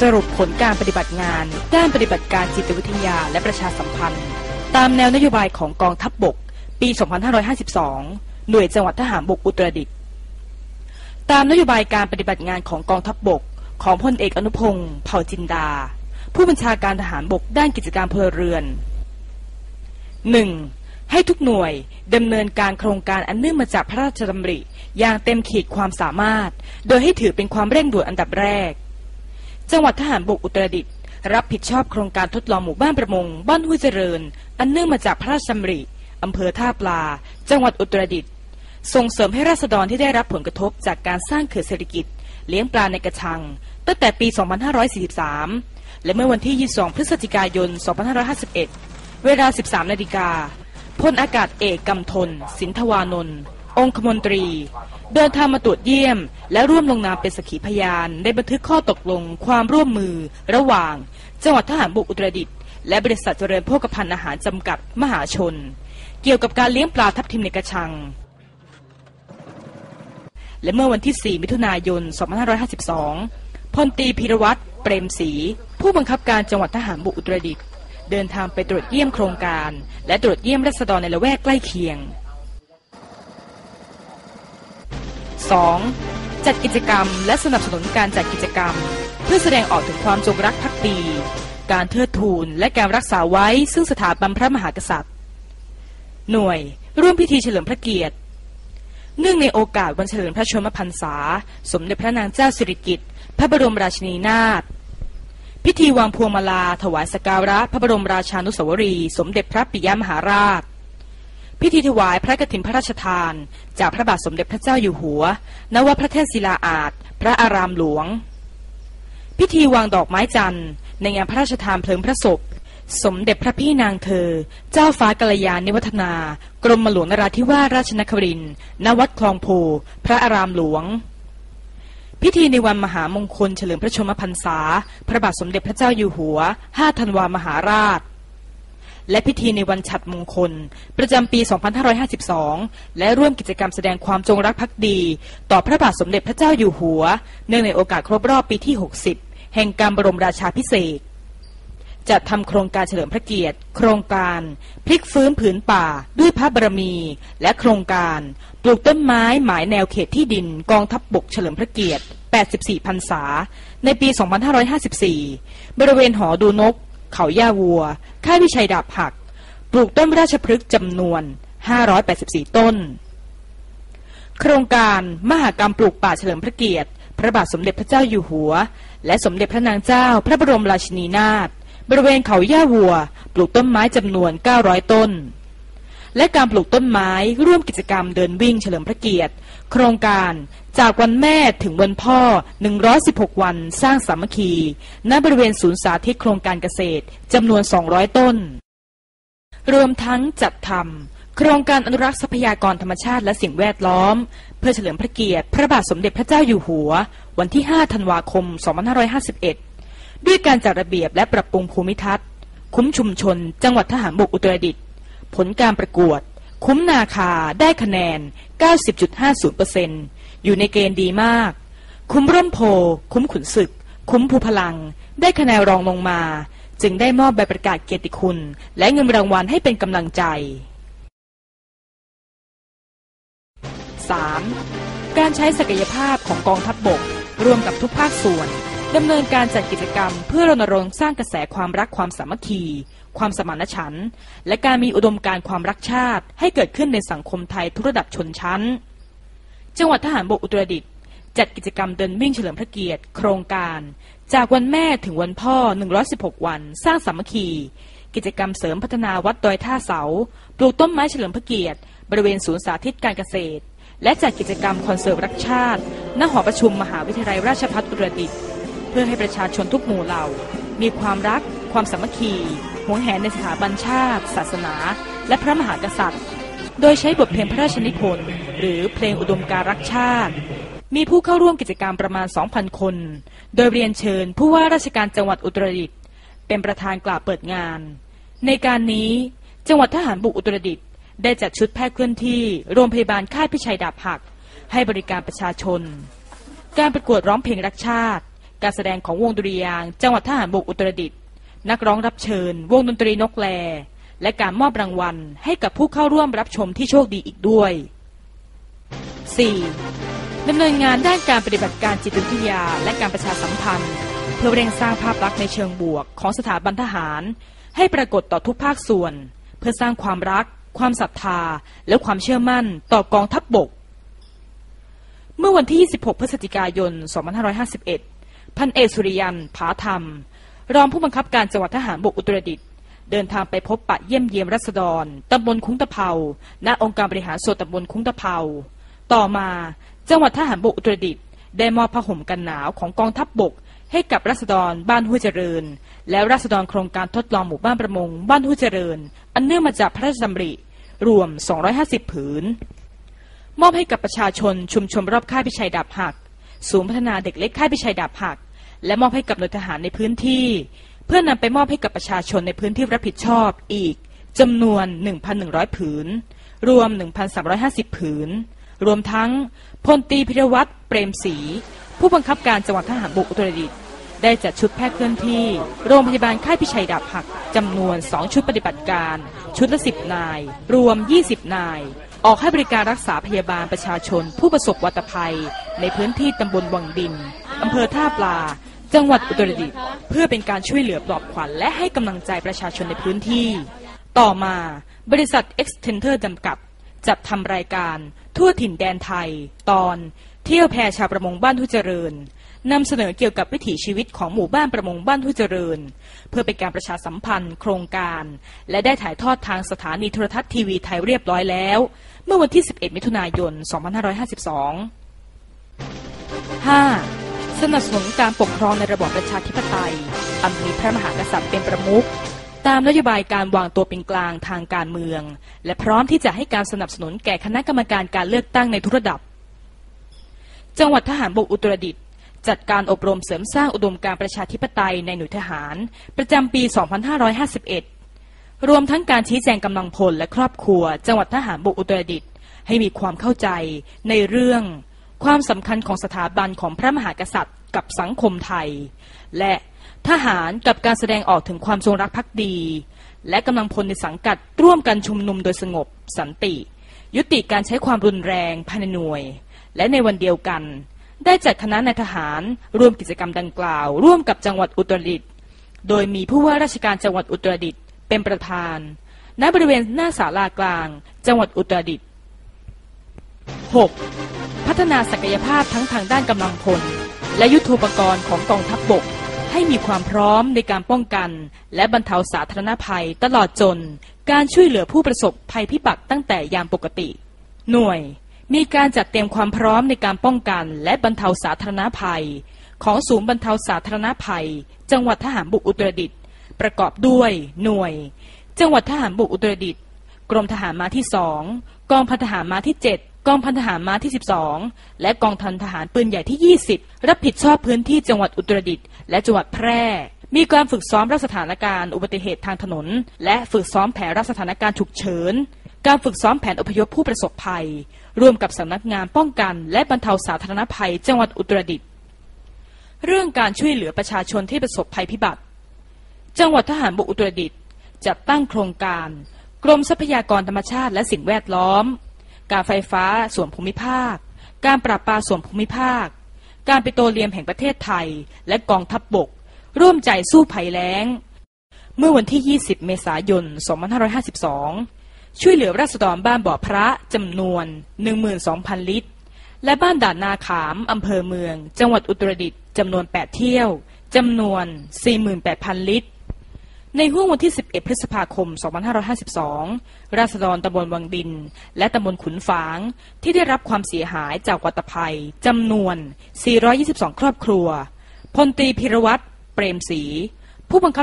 สรุปผลการปฏิบัติงาน ด้านปฏิบัติการจิตวิทยาและประชาสัมพันธ์ ตามแนวนโยบายของกองทัพบบก ปี 2552 หน่วยจังหวัดทหารบกอุตรดิตถ์ตามนโยบายการปฏิบัติงานของกองทัพบบก ของพลเอกอนุพงศ์เผ่าจินดา ผู้บัญชาการทหารบกด้านกิจการพลเรือน 1. ให้ทุกหน่วยดำเนินการโครงการอันเนื่องมาจากพระราชดำริ อย่างเต็มขีดความสามารถ โดยให้ถือเป็นความเร่งด่วนอันดับแรก จังหวัดทหารบกอุตรดิตถ์รับผิดชอบโครงการทดลองหมู่บ้านประมง บ้านห้วยเจริญ อันเนื่องมาจากพระราชดำริอำเภอท่าปลา จังหวัดอุตรดิตถ์ส่งเสริมให้ราษฎรที่ได้รับผลกระทบจากการสร้างเขื่อนเศรษฐกิจ เลี้ยงปลาในกระชัง ตั้งแต่ปี 2543 และเมื่อวันที่ 22 พฤศจิกายน 2551 เวลา 13 นาฬิกาพลอากาศเอกกำทน สินทวานนท์องคมนตรี เดินทางมาตรวจเยี่ยม และร่วมลงนามเป็นสกขีพยานในบันทึกข้อตกลงความร่วมมือ ระหว่าง จังหวัดทหารบกอุตรดิตถ์และบริษัทเจริญโภคภัณฑ์อาหารจำกัดมหาชน เกี่ยวกับการเลี้ยงปลาทับทิมในกระชัง และเมื่อวันที่ 4 มิถุนายน 2552 พลตรีพิรวัตรเปรมศรีผู้บังคับการจังหวัดทหารบกอุตรดิตถ์เดินทางไปตรวจเยี่ยมโครงการ และตรวจเยี่ยมรัษฎรในละแวกใกล้เคียง 2. จัดกิจกรรม และสนับสนุนการจัดกิจกรรม เพื่อแสดงออกถึงความจงรักภักดี การเทิดทูนและการรักษาไว้ซึ่งสถาบันพระมหากษัตริย์ หน่วย ร่วมพิธีเฉลิมพระเกียรติ เนื่องในโอกาสวันเฉลิมพระชนมพรรษา สมเด็จพระนางเจ้าสิริกิติ์พระบรมราชินีนาถพิธีวางพวงมาลาถวายสการะพระบรมราชานุสาวรีย์สมเด็จพระปิยมหาราช พิธีถวายพระกฐินพระราชทาน จากพระบาทสมเด็จพระเจ้าอยู่หัว ณ วัดพระเทพศิลาอาจพระอารามหลวง พิธีวางดอกไม้จันทร์ ในงานพระราชทานเพลิงพระศพ สมเด็จพระพี่นางเธอ เจ้าฟ้ากัลยาณิวัฒนา กรมหลวงนราธิวาสราชนครินทร์ณวัดคลองโพ พระอารามหลวง พิธีในวันมหามงคลเฉลิมพระชนมพรรษา พระบาทสมเด็จพระเจ้าอยู่หัว 5 ธันวามหาราช และพิธีในวันฉัตรมงคล ประจำปี 2552 และร่วมกิจกรรมแสดงความจงรักภักดี ต่อพระบาทสมเด็จพระเจ้าอยู่หัว เนื่องในโอกาสครบรอบปีที่ 60 แห่งการบรมราชาพิเศษจัดทำโครงการเฉลิมพระเกียรติ โครงการพลิกฟื้นผืนป่าด้วยพระบารมี และโครงการปลูกต้นไม้หมายแนวเขตที่ดินกองทัพบบกเฉลิมพระเกียรติ 84 พรรษา ในปี 2554 บริเวณหอดูนก เขาย่าวัว ค่ายวิชัยดาบหัก ปลูกต้นราชพฤกษ์จำนวน 584 ต้น โครงการมหากรรมปลูกป่าเฉลิมพระเกียรติ พระบาทสมเด็จพระเจ้าอยู่หัว และสมเด็จพระนางเจ้าพระบรมราชินีนาถบริเวณเขาย่าวัว ปลูกต้นไม้จำนวน 900 ต้น และการปลูกต้นไม้ร่วมกิจกรรมเดินวิ่งเฉลิมพระเกียรติ โครงการจากวันแม่ถึงวันพ่อ 116 วันสร้างสามัคคี ณ บริเวณศูนย์สาธิตโครงการเกษตรจำนวน 200 ต้น รวมทั้งจัดทำโครงการอนุรักษ์ทรัพยากรธรรมชาติและสิ่งแวดล้อม เพื่อเฉลิมพระเกียรติพระบาทสมเด็จพระเจ้าอยู่หัว วันที่ 5 ธันวาคม 2551 ด้วยการจัดระเบียบและปรับปรุงภูมิทัศน์ คุ้มชุมชน จังหวัดทหารบกอุตรดิตถ์ ผลการประกวด คุ้มนาคาได้คะแนน 90.50%อยู่ในเกณฑ์ดีมาก คุ้มร่มโพ คุ้มขุนศึก คุ้มภูพลัง ได้คะแนนรองลงมา จึงได้มอบใบประกาศเกียรติคุณ และเงินรางวัลให้เป็นกำลังใจ 3. การใช้ศักยภาพของกองทัพบบกร่วมกับทุกภาคส่วน ดำเนินการจัดกิจกรรมเพื่อรณรงค์สร้างกระแสความรักความสามัคคี ความสมานฉันท์และการมีอุดมการณ์ความรักชาติให้เกิดขึ้นในสังคมไทยทุกระดับชนชั้น จังหวัดทหารบกอุตรดิตถ์จัดกิจกรรมเดินวิ่งเฉลิมพระเกียรติ โครงการ จากวันแม่ถึงวันพ่อ 116 วัน สร้างสามัคคี กิจกรรมเสริมพัฒนาวัดดอยท่าเสา ปลูกต้นไม้เฉลิมพระเกียรติ บริเวณศูนย์สาธิตการเกษตร และจัดกิจกรรมคอนเสิร์ตรักชาติ ณ หอประชุมมหาวิทยาลัยราชภัฏอุตรดิตถ์ พื่อให้ประชาชนทุกหมู่เหล่า มีความรัก ความสามัคคีหวงแหนในสถาบันชาติ ศาสนา และพระมหากษัตริย์ โดยใช้บทเพลงพระราชนิพนธ์หรือเพลงอุดมการรักชาติ มีผู้เข้าร่วมกิจกรรมประมาณ 2,000 คน โดยเรียนเชิญผู้ว่าราชการจังหวัดอุตรดิตถ์เป็นประธานกล่าวเปิดงาน ในการนี้จังหวัดทหารบุกอุตรดิตถ์ได้จัดชุดแพทย์เคลื่อนที่โรงพยาบาลค่ายพิชัยดาบหัก ให้บริการประชาชน การประกวดร้องเพลงรักชาติ การแสดงของวงดุริยาง จังหวัดทหารบกอุตรดิตถ์นักร้องรับเชิญ วงดนตรีนกแล และการมอบรางวัลให้กับผู้เข้าร่วมรับชมที่โชคดีอีกด้วย 4. ดำเนินงานด้านการปฏิบัติการจิตวิทยาและการประชาสัมพันธ์ เพื่อเร่งสร้างภาพลักษณ์ในเชิงบวกของสถาบันทหาร ให้ปรากฏต่อทุกภาคส่วน เพื่อสร้างความรัก ความศรัทธา และความเชื่อมั่นต่อกองทัพบบก เมื่อวันที่ 26 พฤศจิกายน 2551 พันเอกสุริยันผาธรรม รองผู้บังคับการจังหวัดทหารบกอุตรดิตถ์เดินทางไปพบปะเยี่ยมเยียมรัษฎรตำบลคุ้งตะเภาณองค์การบริหารส่วนตำบลคุ้งตะเภาต่อมาจังหวัดทหารบกอุตรดิตถ์ได้มอบผ้าห่มกันหนาวของกองทัพบบก ให้กับรัษฎรบ้านห้วยเจริญ และรัษฎรโครงการทดลองหมู่บ้านประมง บ้านห้วยเจริญ อันเนื่องมาจากพระราชดำริ รวม 250 ผืน มอบให้กับประชาชนชุมชนรอบค่ายพิชัยดาบหัก ศูนย์พัฒนาเด็กเล็กค่ายพิชัยดาบหัก และมอบให้กับหน่วยทหารในพื้นที่ เพื่อนำไปมอบให้กับประชาชนในพื้นที่รับผิดชอบอีกจำนวน 1,100 ผืน รวม 1,350 ผืน รวมทั้งพลตีพิรวัตรเปรมศรีผู้บังคับการจังหวัดทหารบุกอุตรดิตถ์ได้จัดชุดแพทย์เคลื่อนที่ โรงพยาบาลค่ายพิชัยดาบหักจำนวน 2 ชุดปฏิบัติการ ชุดละ 10 นาย รวม 20 นาย ออกให้บริการรักษาพยาบาลประชาชน ผู้ประสบวัตภัย ในพื้นที่ตำบลวังดินอำเภอท่าปลา จังหวัดอุตรดิตถ์เพื่อเป็นการช่วยเหลือปลอบขวัญและให้กำลังใจประชาชนในพื้นที่ ต่อมาบริษัท e x t e n d e r จำกัด จัดทำรายการ ทั่วถิ่นแดนไทย ตอน เที่ยวแพชาวประมงบ้านทุเจริญนำเสนอเกี่ยวกับวิถีชีวิตของหมู่บ้านประมงบ้านทุเจริญ เพื่อเป็นการประชาสัมพันธ์ โครงการ และได้ถ่ายทอดทางสถานีโทรทัศน์ทีวีไทยเรียบร้อยแล้ว เมื่อวันที่ 11 มิถุนายน 2552 5. สนับสนุนการปกครองในระบอบประชาธิปไตย อันมีพระมหากษัตริย์เป็นประมุข ตามนโยบายการวางตัวเป็นกลางทางการเมือง และพร้อมที่จะให้การสนับสนุนแก่คณะกรรมการการเลือกตั้งในทุกระดับ จังหวัดทหารบกอุตรดิตถ์จัดการอบรมเสริมสร้างอุดมการประชาธิปไตยในหน่วยทหาร ประจำปี 2551 รวมทั้งการชี้แจงกำลังพลและครอบครัว จังหวัดทหารบกอุตรดิตถ์ให้มีความเข้าใจในเรื่อง ความสำคัญของสถาบันของพระมหากษัตริย์ กับสังคมไทย และทหารกับการแสดงออกถึงความจงรักภักดี และกำลังพลในสังกัดร่วมกันชุมนุมโดยสงบ สันติ ยุติการใช้ความรุนแรงภายในหน่วย และในวันเดียวกัน ได้จัดคณะนายทหารร่วมกิจกรรมดังกล่าว ร่วมกับจังหวัดอุตรดิตถ์โดยมีผู้ว่าราชการจังหวัดอุตรดิตถ์เป็นประธาน ณบริเวณหน้าศาลากลาง จังหวัดอุตรดิตถ์ 6. พัฒนาศักยภาพทั้งทางด้านกำลังพล และยุทโธปกรณ์ของกองทัพบบก ให้มีความพร้อมในการป้องกัน และบรรเทาสาธารณภัยตลอดจน การช่วยเหลือผู้ประสบภัยพิบัติตั้งแต่ยามปกติ หน่วย มีการจัดเตรียมความพร้อมในการป้องกัน และบรรเทาสาธารณภัย ของศูนย์บรรเทาสาธารณภัย จังหวัดทหารบุกอุตรดิตถ์ประกอบด้วย หน่วย จังหวัดทหารบุกอุตรดิตถ์กรมทหารม้าที่สองกองพันทหารม้าที่7 กองพันทหารม้าที่ 12 และกองทันทหารปืนใหญ่ที่ 20 รับผิดชอบพื้นที่จังหวัดอุตรดิตถ์และจังหวัดแพร่ มีการฝึกซ้อมรับสถานการณ์อุบัติเหตุทางถนน และฝึกซ้อมแผนรับสถานการณ์ฉุกเฉิน การฝึกซ้อมแผนอพยพผู้ประสบภัย ร่วมกับสำนักงานป้องกัน และบรรเทาสาธารณภัย จังหวัดอุตรดิตถ์เรื่องการช่วยเหลือประชาชนที่ประสบภัยพิบัติ จังหวัดทหารบกอุตรดิตถ์จัดตั้งโครงการ กรมทรัพยากรธรรมชาติและสิ่งแวดล้อม การไฟฟ้าส่วนภูมิภาค การปราบปราส่วนภูมิภาค การปิโตรเลียมแห่งประเทศไทย และกองทัพบบก ร่วมใจสู้ภัยแล้ง เมื่อวันที่ 20 เมษายน 2552 ช่วยเหลือราษฎรบ้านบ่อพระจำนวน 12,000 ลิตร และบ้านด่านนาขามอำเภอเมือง จังหวัดอุตรดิตถ์จำนวน 8 เที่ยวจำนวน 48,000 ลิตร ในห่วงวันที่ 11 พฤษภาคม 2552 ราษฎรตำบลวังดิน และตำบลขุนฝาง ที่ได้รับความเสียหายจากวัตภัยจำนวน 422 ครอบครัว พลตรีพิรวัตรเปรมศรีผู้บังคับ